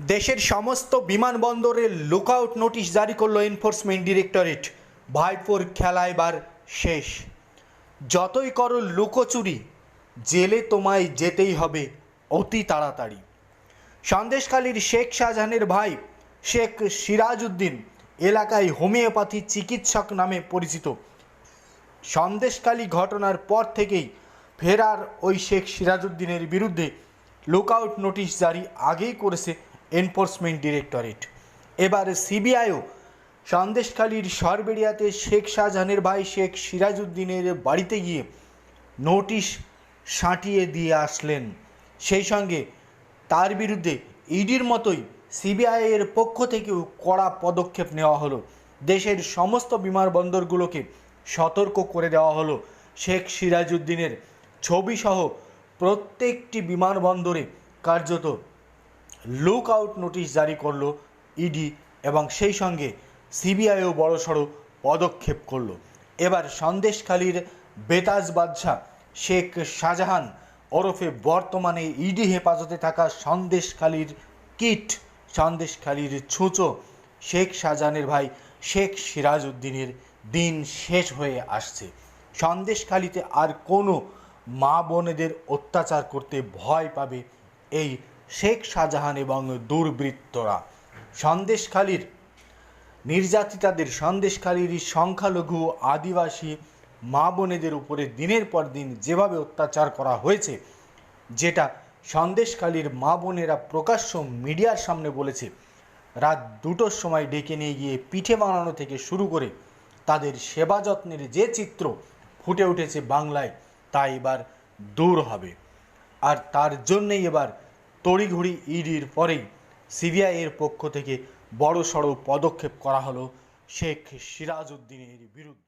দেশের সমস্ত বিমানবন্দরে লুকআউট নোটিশ জারি করল এনফোর্সমেন্ট ডিরেক্টরেট ভাইপোর খেলা এবার শেষ। যতই করো লুকোচুরি জেলে তোমায় যেতেই হবে অতি তাড়াতাড়ি। সন্দেশখালীর শেখ শাহজাহানের ভাই শেখ সিরাজউদ্দিন এলাকায় হোমিওপ্যাথি চিকিৎসক নামে পরিচিত। সন্দেশকালী ঘটনার পর থেকেই ফেরার ওই শেখ সিরাজউদ্দিনের বিরুদ্ধে লুকআউট নোটিশ জারি আগেই করেছে এনফোর্সমেন্ট ডিরেক্টরেট। এবার সিবিআইও সন্দেশখালীর সরবেরিয়াতে শেখ শাহজাহানের ভাই শেখ সিরাজউদ্দিনের বাড়িতে গিয়ে নোটিশ সাঁটিয়ে দিয়ে আসলেন। সেই সঙ্গে তার বিরুদ্ধে ইডির মতোই সিবিআইয়ের পক্ষ থেকেও কড়া পদক্ষেপ নেওয়া হলো। দেশের সমস্ত বিমানবন্দরগুলোকে সতর্ক করে দেওয়া হলো শেখ সিরাজউদ্দিনের। ছবিসহ প্রত্যেকটি বিমানবন্দরে কার্যত লুক আউট নোটিশ জারি করল ইডি এবং সেই সঙ্গে সিবিআইও বড়সড় পদক্ষেপ করল। এবার সন্দেশখালীর বেতাজ বাদশাহ শেখ শাহজাহান ওরফে বর্তমানে ইডি হেফাজতে থাকা সন্দেশখালীর কিট, সন্দেশখালীর ছুঁচো শেখ শাহজাহানের ভাই শেখ সিরাজউদ্দিনের দিন শেষ হয়ে আসছে। সন্দেশখালীতে আর কোনো মা বোনেদের অত্যাচার করতে ভয় পাবে এই শেখ শাহজাহান এবং দুর্বৃত্তরা। সন্দেশখালীর নির্যাতিতাদের সন্দেশকারীর সংখ্যালঘু আদিবাসী মা বোনেদের উপরে দিনের পর দিন যেভাবে অত্যাচার করা হয়েছে, যেটা সন্দেশখালীর মা বোনেরা প্রকাশ্য মিডিয়ার সামনে বলেছে, রাত দুটোর সময় ডেকে নিয়ে গিয়ে পিঠে বানানো থেকে শুরু করে তাদের সেবা যত্নের যে চিত্র ফুটে উঠেছে বাংলায় তা এবার দূর হবে। আর তার জন্যই এবার তড়িঘড়ি ইডির পরেই সিবিআইয়ের পক্ষ থেকে বড় সড় পদক্ষেপ করা হলো শেখ সিরাজউদ্দিনের বিরুদ্ধে।